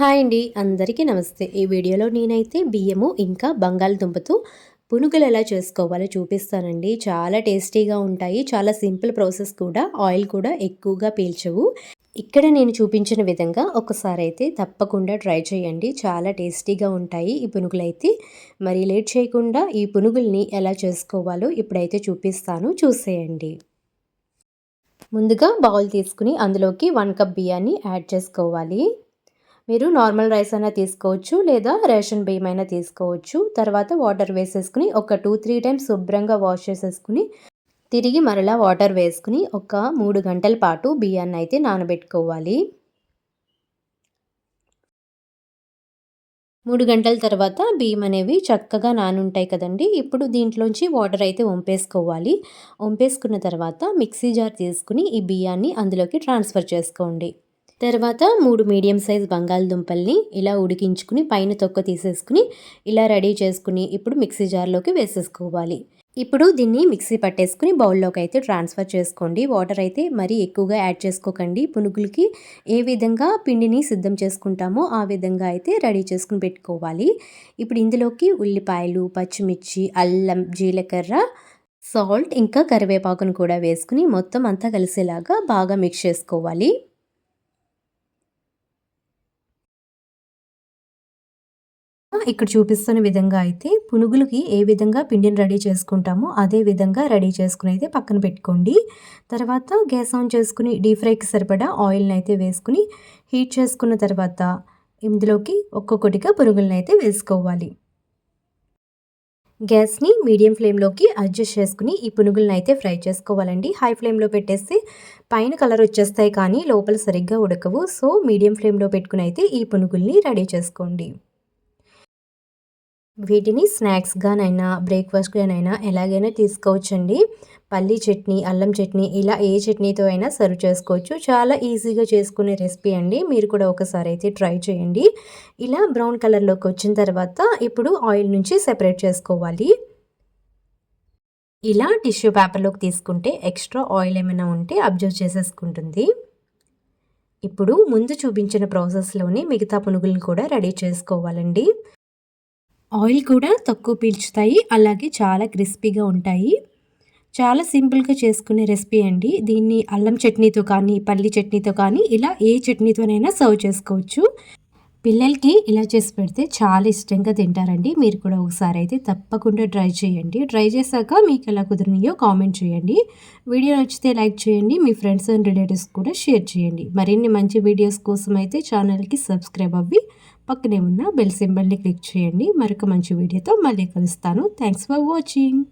Hi అండి. అందరికీ నమస్తే. ఈ వీడియోలో నేనైతే బియ్యము ఇంకా బంగాళదుంపతో పునుగులు ఎలా చేసుకోవాలో చూపిస్తానండి. చాలా టేస్టీగా ఉంటాయి. చాలా సింపుల్ ప్రాసెస్ కూడా. ఆయిల్ కూడా ఎక్కువగా పీల్చవు. ఇక్కడ నేను చూపించిన విధంగా ఒకసారి అయితే తప్పకుండా ట్రై చేయండి. చాలా టేస్టీగా ఉంటాయి ఈ పునుగులు అయితే మరి లేట్ చేయకుండా ఈ పునుగుల్ని ఎలా చేసుకోవాలో ఇప్పుడైతే చూపిస్తాను. చూసేయండి. ముందుగా బౌల్ తీసుకుని అందులోకి వన్ కప్ బియ్యాన్ని యాడ్ చేసుకోవాలి. మీరు నార్మల్ రైస్ అయినా తీసుకోవచ్చు లేదా రేషన్ బియ్యం అయినా తీసుకోవచ్చు. తర్వాత వాటర్ వేసేసుకుని ఒక టూ త్రీ టైమ్స్ శుభ్రంగా వాష్ చేసేసుకుని తిరిగి మరలా వాటర్ వేసుకుని ఒక మూడు గంటల పాటు బియ్యాన్ని అయితే నానబెట్టుకోవాలి. మూడు గంటల తర్వాత బియ్యం అనేవి చక్కగా నానుంటాయి కదండి. ఇప్పుడు దీంట్లోంచి వాటర్ అయితే వంపేసుకోవాలి. వంపేసుకున్న తర్వాత మిక్సీ జార్ తీసుకుని ఈ బియ్యాన్ని అందులోకి ట్రాన్స్ఫర్ చేసుకోండి. తర్వాత మూడు మీడియం సైజ్ బంగాళదుంపల్ని ఇలా ఉడికించుకుని పైన తొక్క తీసేసుకుని ఇలా రెడీ చేసుకుని ఇప్పుడు మిక్సీ జార్లోకి వేసేసుకోవాలి. ఇప్పుడు దీన్ని మిక్సీ పట్టేసుకుని బౌల్లోకి అయితే ట్రాన్స్ఫర్ చేసుకోండి. వాటర్ అయితే మరీ ఎక్కువగా యాడ్ చేసుకోకండి. పునుగులకి ఏ విధంగా పిండిని సిద్ధం చేసుకుంటామో ఆ విధంగా అయితే రెడీ చేసుకుని పెట్టుకోవాలి. ఇప్పుడు ఇందులోకి ఉల్లిపాయలు పచ్చిమిర్చి అల్లం జీలకర్ర సాల్ట్ ఇంకా కరివేపాకును కూడా వేసుకుని మొత్తం అంతా కలిసేలాగా బాగా మిక్స్ చేసుకోవాలి. ఇక్కడ చూపిస్తున్న విధంగా అయితే పునుగులకి ఏ విధంగా పిండిని రెడీ చేసుకుంటామో అదే విధంగా రెడీ చేసుకుని అయితే పక్కన పెట్టుకోండి. తర్వాత గ్యాస్ ఆన్ చేసుకుని డీప్ ఫ్రైకి సరిపడా ఆయిల్ని అయితే వేసుకుని హీట్ చేసుకున్న తర్వాత ఇందులోకి ఒక్కొక్కటిగా పునుగులను అయితే వేసుకోవాలి. గ్యాస్ని మీడియం ఫ్లేమ్లోకి అడ్జస్ట్ చేసుకుని ఈ పునుగులను అయితే ఫ్రై చేసుకోవాలండి. హై ఫ్లేమ్లో పెట్టేస్తే పైన కలర్ వచ్చేస్తాయి కానీ లోపల సరిగ్గా ఉడకవు. సో మీడియం ఫ్లేమ్లో పెట్టుకుని అయితే ఈ పునుగుల్ని రెడీ చేసుకోండి. వీటిని స్నాక్స్గానైనా బ్రేక్ఫాస్ట్గానైనా ఎలాగైనా తీసుకోవచ్చండి. పల్లి చట్నీ అల్లం చట్నీ ఇలా ఏ చట్నీతో అయినా సర్వ్ చేసుకోవచ్చు. చాలా ఈజీగా చేసుకునే రెసిపీ అండి. మీరు కూడా ఒకసారి అయితే ట్రై చేయండి. ఇలా బ్రౌన్ కలర్లోకి వచ్చిన తర్వాత ఇప్పుడు ఆయిల్ నుంచి సెపరేట్ చేసుకోవాలి. ఇలా టిష్యూ పేపర్లోకి తీసుకుంటే ఎక్స్ట్రా ఆయిల్ ఏమైనా ఉంటే అబ్జర్వ్ చేసేసుకుంటుంది. ఇప్పుడు ముందు చూపించిన ప్రాసెస్లోనే మిగతా పునుగులను కూడా రెడీ చేసుకోవాలండి. ఆయిల్ కూడా తక్కువ పీల్చుతాయి అలాగే చాలా క్రిస్పీగా ఉంటాయి. చాలా సింపుల్గా చేసుకునే రెసిపీ అండి. దీన్ని అల్లం చట్నీతో కానీ పల్లి చట్నీతో కానీ ఇలా ఏ చట్నీతోనైనా సర్వ్ చేసుకోవచ్చు. పిల్లలకి ఇలా చేసి పెడితే చాలా ఇష్టంగా తింటారండి. మీరు కూడా ఒకసారి అయితే తప్పకుండా ట్రై చేయండి. ట్రై చేశాక మీకు ఎలా కుదిరినాయో కామెంట్ చేయండి. వీడియో నచ్చితే లైక్ చేయండి. మీ ఫ్రెండ్స్ అండ్ రిలేటివ్స్ కూడా షేర్ చేయండి. మరిన్ని మంచి వీడియోస్ కోసం అయితే ఛానల్కి సబ్స్క్రైబ్ అవ్వి పక్కనే ఉన్న బెల్ సింబల్ని క్లిక్ చేయండి. మరొక మంచి వీడియోతో మళ్ళీ కలుస్తాను. Thanks for watching.